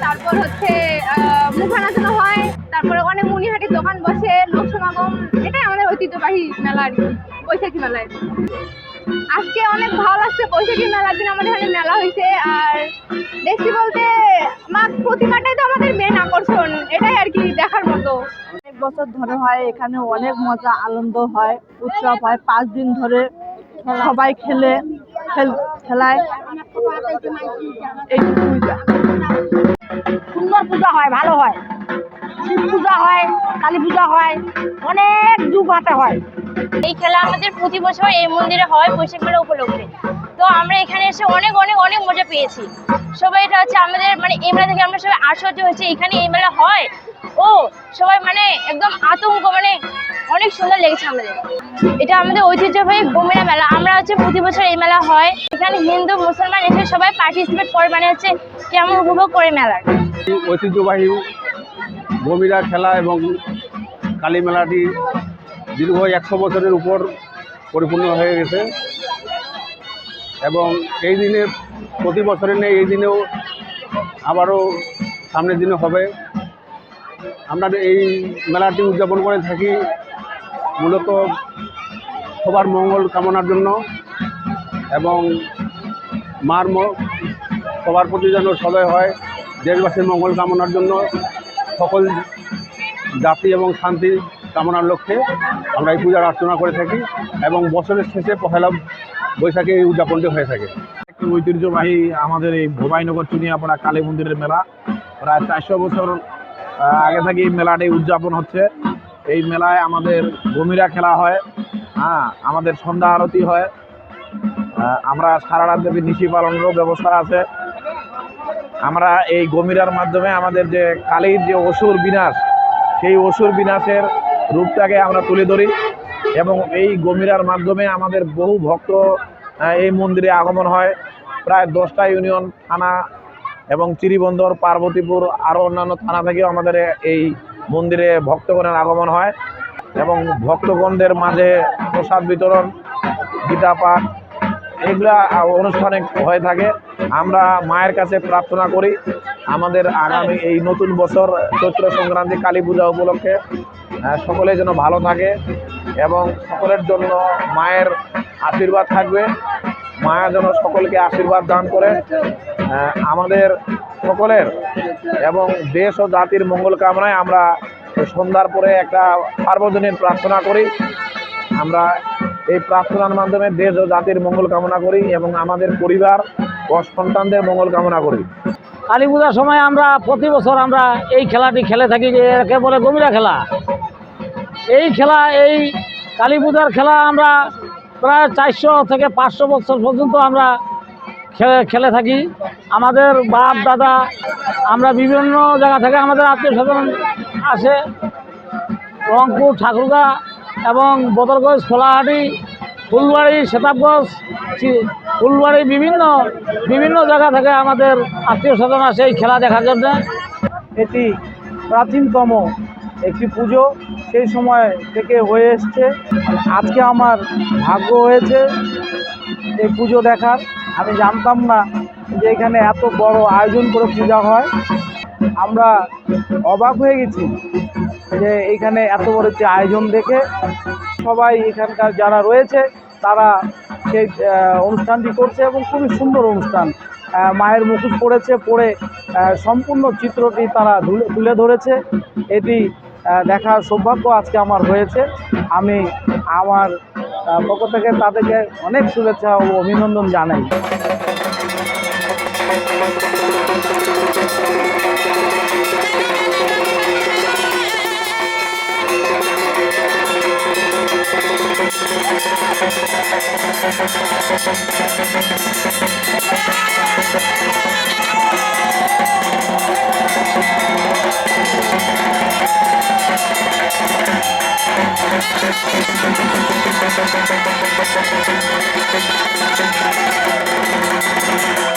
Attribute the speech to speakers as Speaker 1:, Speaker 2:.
Speaker 1: তারপর হচ্ছে মুখা নাচানো হয় তারপরে অনেক মুনিহাটির দোকান বসে লোক সমাগম এটাই আমাদের ঐতিহ্যবাহী মেলা আর কি বৈশাখী মেলায় আজকে অনেক ভালো লাগছে বৈশাখী মেলার দিন আমাদের এখানে মেলা হয়েছে আর দেখছি বলতে মা প্রতিমাটাই তো আমাদের মেন আকর্ষণ এটাই আর কি দেখার মতো।
Speaker 2: অনেক বছর ধরে হয় এখানে অনেক মজা আনন্দ হয় উৎসব হয় পাঁচ দিন ধরে সবাই খেলে খেল- খেলায়। এইটুকুই
Speaker 3: সুন্দর পূজা হয়, ভালো হয়। শিব পূজা হয়, কালী পূজা হয়, অনেক যুগ হাতে হয়।
Speaker 4: এই খেলা আমাদের প্রতি বছর এই মন্দিরে হয়, বৈশাখ মেলা উপলক্ষে। তো আমরা এখানে এসে অনেক অনেক অনেক মজা পেয়েছি। সবাই এটা হচ্ছে আমাদের মানে এই মেলা থেকে আমরা সবাই আশ্চর্য হয়েছে, এখানে এই মেলা হয়? ও সবাই মানে একদম আতঙ্ক মানে অনেক সুন্দর লেগেছে আমাদের। এটা আমাদের ঐতিহ্যবাহী গোমেরা মেলা। আমরা হচ্ছে প্রতি বছর এই মেলা হয়। এখানে হিন্দু, মুসলমান এসে সবাই পার্টিসিপেট করে মানে হচ্ছে কেমন উপভোগ করে মেলার।
Speaker 5: ঐতিহ্যবাহী গমিরা খেলা এবং কালী মেলাটি দীর্ঘ একশো বছরের উপর পরিপূর্ণ হয়ে গেছে। এবং এই দিনে প্রতি বছরের নেই এই দিনেও আবারও সামনের দিনে হবে। আমরা এই মেলাটি উদযাপন করে থাকি মূলত সবার মঙ্গল কামনার জন্য এবং মার সবার প্রতি যেন সদয় হয়, দেশবাসীর মঙ্গল কামনার জন্য সকল জাতি এবং শান্তি কামনার লক্ষ্যে আমরা এই পূজার অর্চনা করে থাকি এবং বছরের শেষে পহেলা বৈশাখে এই উদযাপনটি হয়ে থাকে।
Speaker 6: ঐতিহ্যবাহী আমাদের এই ভোবাইনগর চুনিয়াপাড়া কালী মন্দিরের মেলা। প্রায় চারশো বছর আগে থেকে এই মেলাটি উদযাপন হচ্ছে। এই মেলায় আমাদের গমিরা খেলা হয় হ্যাঁ আমাদের সন্ধ্যা আরতি হয়। আমরা সারা রাত ব্যাপী নিশি পালনেরও ব্যবস্থা আছে। আমরা এই গমিরার মাধ্যমে আমাদের যে কালীর যে অসুর বিনাশ, সেই অসুর বিনাশের রূপটাকে আমরা তুলে ধরি এবং এই গমিরার মাধ্যমে আমাদের বহু ভক্ত এই মন্দিরে আগমন হয়। প্রায় দশটা ইউনিয়ন থানা এবং চিরিবন্দর, পার্বতীপুর আরও অন্যান্য থানা থেকেও আমাদের এই মন্দিরে ভক্তগণের আগমন হয় এবং ভক্তগণদের মাঝে প্রসাদ বিতরণ, গীতা পাঠ, এগুলা অনুষ্ঠানে হয়ে থাকে। আমরা মায়ের কাছে প্রার্থনা করি, আমাদের আগামী এই নতুন বছর চৈত্র সংক্রান্তি কালী পূজা উপলক্ষে সকলে যেন ভালো থাকে এবং সকলের জন্য মায়ের আশীর্বাদ থাকবে। মায়া যেন সকলকে আশীর্বাদ দান করে। আমাদের সকলের এবং দেশ ও জাতির মঙ্গল কামনায় আমরা সন্ধ্যার পরে একটা সার্বজনীন প্রার্থনা করি। আমরা এই প্রার্থনার মাধ্যমে দেশ ও জাতির মঙ্গল কামনা করি এবং আমাদের পরিবার ও সন্তানদের মঙ্গল কামনা করি।
Speaker 3: কালী পূজার সময় আমরা প্রতি বছর আমরা এই খেলাটি খেলে থাকি একে বলে গমিরা খেলা। এই খেলা, এই কালী পূজার খেলা আমরা প্রায় চারশো থেকে পাঁচশো বছর পর্যন্ত আমরা খেলে খেলে থাকি। আমাদের বাপ, দাদা, আমরা বিভিন্ন জায়গা থেকে আমাদের আত্মীয় স্বজন আসে। রংপুর, ঠাকুরগা এবং বদরগঞ্জ খোলাহাটি ফুলবাড়ি, সেতাবগঞ্জ ফুলবাড়ি বিভিন্ন বিভিন্ন জায়গা থেকে আমাদের আত্মীয় স্বজন আসে এই খেলা দেখার জন্য।
Speaker 2: এটি প্রাচীনতম একটি পুজো সেই সময় থেকে হয়ে এসছে। আজকে আমার ভাগ্য হয়েছে এই পুজো দেখার। আমি জানতাম না যে এখানে এত বড় আয়োজন করে পূজা হয়। আমরা অবাক হয়ে গেছি যে এইখানে এত বড় একটি আয়োজন দেখে সবাই এখানকার যারা রয়েছে তারা সেই অনুষ্ঠানটি করছে এবং খুবই সুন্দর অনুষ্ঠান। মায়ের মুখোশ পড়েছে, পড়ে সম্পূর্ণ চিত্রটি তারা তুলে ধরেছে। এটি দেখার সৌভাগ্য আজকে আমার হয়েছে। আমি আমার পক্ষ থেকে তাদেরকে অনেক শুভেচ্ছা ও অভিনন্দন জানাই।
Speaker 4: Thank Thank you.